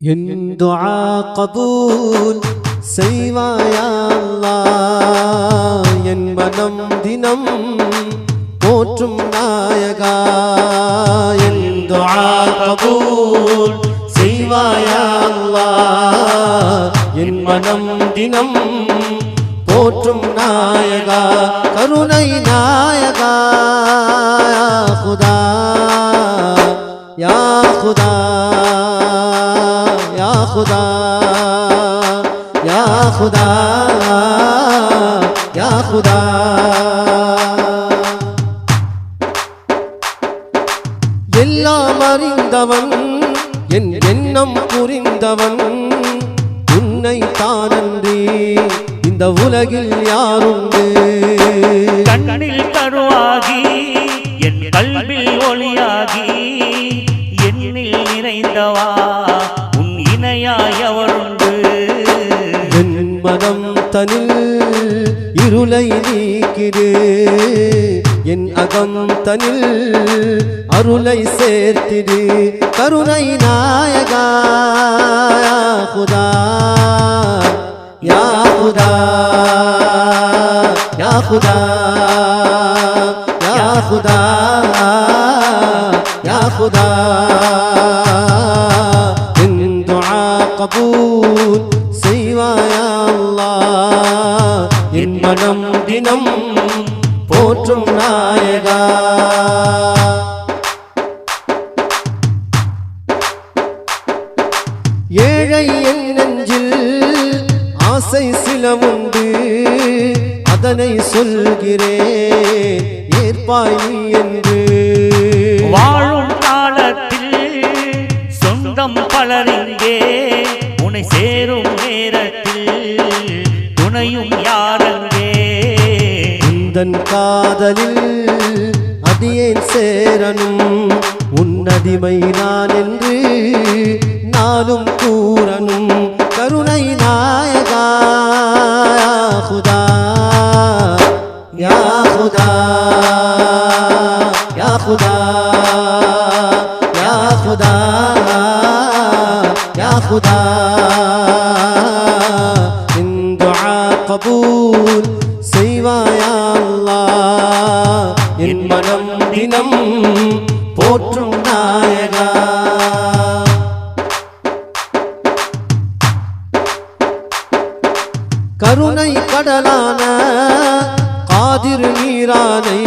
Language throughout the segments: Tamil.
என் துஆ கபூல் செய்வாயல்லா என் மனம் தினம் போற்றும் நாயகா. என் துஆ கபூல் செய்வாயல்லா என் மனம் தினம் போற்றும் நாயகா கருணை நாயகா. யா குதா யா குதா யா குதா யா குதா யா குதா. எல்லாம் அறிந்தவன் என் எண்ணம் புரிந்தவன் உன்னை தானன்றி இந்த உலகில் யாருண்டு? கண்ணில் கருவாகி என் கல்வில் ஒளியாகி என்னில் நிறைந்தவா? உன் இணையாய் அவருண்டு. என் மனம் தனில் இருளை நீக்கிடு. என் அகம் தனில் அருளை சேர்த்திடு. கருணை நாயகா குதா. யா குதா யா குதா யா குதா என் துஆ கபூல் செய்வாயா அல்லாஹ் என் மனம் தினம் போற்றும் நாயகா ஏழை என் நெஞ்சில் ஆசை சில உண்டு அதனை சொல்கிறேன் ஏற்பாய் என்று. வாழும் காலத்தில் சொந்தம் பலரிங்கே உன்னை சேரும் நேரத்தில் துணையும் யாரங்கே உந்தன் காதலில் அடியேன் சேரனும் உன்னடிமை நான் என்று நானும் கூறனும் கருணை நாயகா யா குதா யா குதா யா குதா யா குதா யா குதா என் துஆ கபூல் செய்வாயா அல்லாஹ் என் மனம் தினம் போற்றும் நாயகா கருணை கடலான காதிர் நீரானை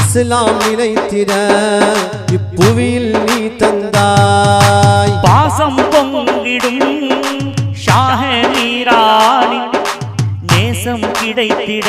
இஸ்லாம் நிலைத்திட இப்புவியில் நீ தந்தாய். பாசம் பொங்கிடும் ஷாஹ நீராணி நேசம் கிடைத்திட